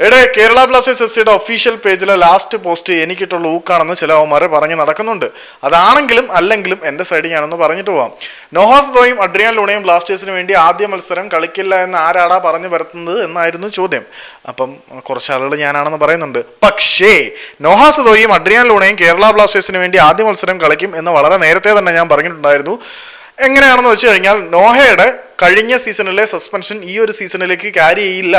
എടേ Kerala Blasters F സിയുടെ official പേജിലെ ലാസ്റ്റ് പോസ്റ്റ് എനിക്കിട്ടുള്ള ഊക്കാണെന്ന് ചില അവന്മാർ പറഞ്ഞ് നടക്കുന്നുണ്ട്. അതാണെങ്കിലും അല്ലെങ്കിലും എന്റെ സൈഡിൽ ഞാനൊന്ന് പറഞ്ഞിട്ട് പോവാം. നോഹാസ് ദോയും അഡ്രിയാൻ ലൂണയും ബ്ലാസ്റ്റേഴ്സിന് വേണ്ടി ആദ്യ മത്സരം കളിക്കില്ല എന്ന് ആരാടാ പറഞ്ഞു വരുത്തുന്നത് എന്നായിരുന്നു ചോദ്യം. അപ്പം കുറച്ച് ആളുകൾ ഞാനാണെന്ന് പറയുന്നുണ്ട്. പക്ഷേ നോഹാസ് ദോയും അഡ്രിയാൻ ലൂണയും കേരള ബ്ലാസ്റ്റേഴ്സിന് വേണ്ടി ആദ്യ മത്സരം കളിക്കും എന്ന് വളരെ നേരത്തെ തന്നെ ഞാൻ പറഞ്ഞിട്ടുണ്ടായിരുന്നു. എങ്ങനെയാണെന്ന് വെച്ച് കഴിഞ്ഞാൽ നോഹയുടെ കഴിഞ്ഞ സീസണിലെ സസ്പെൻഷൻ ഈ ഒരു സീസണിലേക്ക് ക്യാരി ചെയ്യില്ല.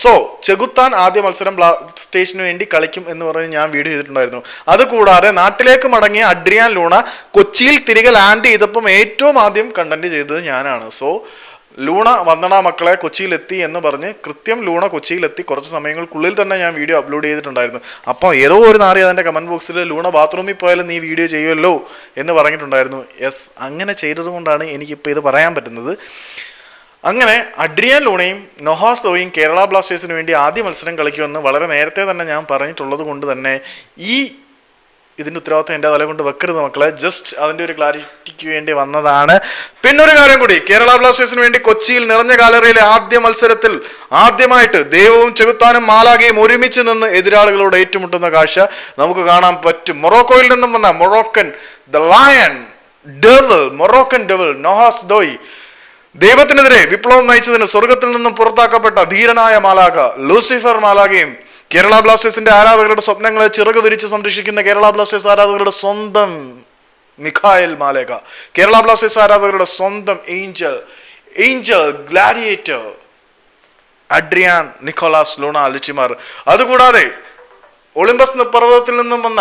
സോ ചെകുത്താൻ ആദ്യ മത്സരം ബ്ലാസ്റ്റേഷന് വേണ്ടി കളിക്കും എന്ന് പറഞ്ഞ് ഞാൻ വീഡിയോ ചെയ്തിട്ടുണ്ടായിരുന്നു. അതുകൂടാതെ നാട്ടിലേക്ക് മടങ്ങിയ അഡ്രിയാൻ ലൂണ കൊച്ചിയിൽ തിരികെ ലാൻഡ് ചെയ്തപ്പം ഏറ്റവും ആദ്യം കണ്ടന്റ് ചെയ്തത് ഞാനാണ്. സോ ലൂണ വന്നണ മക്കളെ കൊച്ചിയിലെത്തി എന്ന് പറഞ്ഞ് കൃത്യം ലൂണ കൊച്ചിയിലെത്തി. കുറച്ച് സമയങ്ങൾക്കുള്ളിൽ തന്നെ ഞാൻ വീഡിയോ അപ്ലോഡ് ചെയ്തിട്ടുണ്ടായിരുന്നു. അപ്പോൾ ഏതോ ഒരു നാറി അതിന്റെ കമന്റ് ബോക്സിൽ ലൂണ ബാത്റൂമിൽ പോയാലും നീ വീഡിയോ ചെയ്യുമല്ലോ എന്ന് പറഞ്ഞിട്ടുണ്ടായിരുന്നു. യെസ് അങ്ങനെ ചെയ്തതുകൊണ്ടാണ് എനിക്കിപ്പോൾ ഇത് പറയാൻ പറ്റുന്നത്. അങ്ങനെ അഡ്രിയൻ ലൂണയും നൊഹാസ് ദോയും കേരള ബ്ലാസ്റ്റേഴ്സിന് വേണ്ടി ആദ്യ മത്സരം കളിക്കുമെന്ന് വളരെ നേരത്തെ തന്നെ ഞാൻ പറഞ്ഞിട്ടുള്ളത് കൊണ്ട് തന്നെ ഈ ഇതിന്റെ ഉത്തരവാദിത്വം എന്റെ തല കൊണ്ട് വെക്കരുത് മക്കളെ. ജസ്റ്റ് അതിന്റെ ഒരു ക്ലാരിറ്റിക്ക് വേണ്ടി വന്നതാണ്. പിന്നെ ഒരു കാര്യം കൂടി. കേരള ബ്ലാസ്റ്റേഴ്സിന് വേണ്ടി കൊച്ചിയിൽ നിറഞ്ഞ ഗാലറിയിലെ ആദ്യ മത്സരത്തിൽ ആദ്യമായിട്ട് ദൈവവും ചെകുത്താനും മാലാകയും ഒരുമിച്ച് നിന്ന് എതിരാളികളോട് ഏറ്റുമുട്ടുന്ന കാഴ്ച നമുക്ക് കാണാൻ പറ്റും. മൊറോക്കോയിൽ നിന്നും വന്ന Moroccan the lion devil Moroccan devil Noah Sadaoui ദൈവത്തിനെതിരെ വിപ്ലവം നയിച്ചതിന് സ്വർഗത്തിൽ നിന്നും പുറത്താക്കപ്പെട്ട ധീരനായ മാലാക ലൂസിഫർ മാലാകയും കേരള ബ്ലാസ്റ്റേഴ്സിന്റെ ആരാധകരുടെ സ്വപ്നങ്ങളെ ചിറക് വിരിച്ച് സംരക്ഷിക്കുന്ന കേരള ബ്ലാസ്റ്റേഴ്സ് ആരാധകരുടെ സ്വന്തം മിഖായൽ മാലേക കേരള ബ്ലാസ്റ്റേഴ്സ് ആരാധകരുടെ സ്വന്തം angel angel gladiator Adrian Nicolas Luna ലിച്ചിമാർ. അതുകൂടാതെ ഒളിമ്പസ് പർവതത്തിൽ നിന്നും വന്ന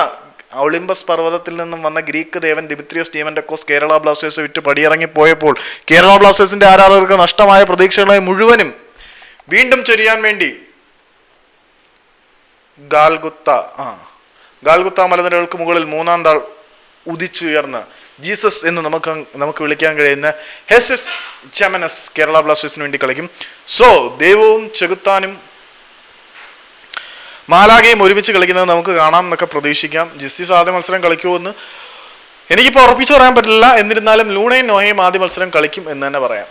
ഒളിമ്പസ് പർവതത്തിൽ നിന്നും വന്ന ഗ്രീക്ക് ദേവൻ ദിമിത്രിയോസ് ഡീമൻഡക്കോസ് കേരള ബ്ലാസ്റ്റേഴ്സ് വിറ്റ് പടിയിറങ്ങി പോയപ്പോൾ കേരള ബ്ലാസ്റ്റേഴ്സിന്റെ ആരാധകർക്ക് നഷ്ടമായ പ്രതീക്ഷകളെ മുഴുവനും വീണ്ടും ചൊരിയാൻ വേണ്ടി ഗാൽഗുത്ത ആ. ഗാൽഗുത്ത മലനിരകൾക്ക് മുകളിൽ മൂന്നാം താൾ ഉദിച്ചുയർന്ന് ജീസസ് എന്ന് നമുക്ക് നമുക്ക് വിളിക്കാൻ കഴിയുന്ന ഹെസസ് ചമനസ് കേരള ബ്ലാസ്റ്റേഴ്സിന് വേണ്ടി കളിക്കും. സോ ദൈവവും ചെകുത്താനും മാലാകയും ഒരുമിച്ച് കളിക്കുന്നത് നമുക്ക് കാണാം എന്നൊക്കെ പ്രതീക്ഷിക്കാം. ജസ്റ്റിസ് ആദ്യ മത്സരം കളിക്കുമെന്ന് എനിക്കിപ്പോൾ ഉറപ്പിച്ചു പറയാൻ പറ്റില്ല. എന്നിരുന്നാലും ലൂണയും നോഹയും ആദ്യ മത്സരം കളിക്കും എന്ന് തന്നെ പറയാം.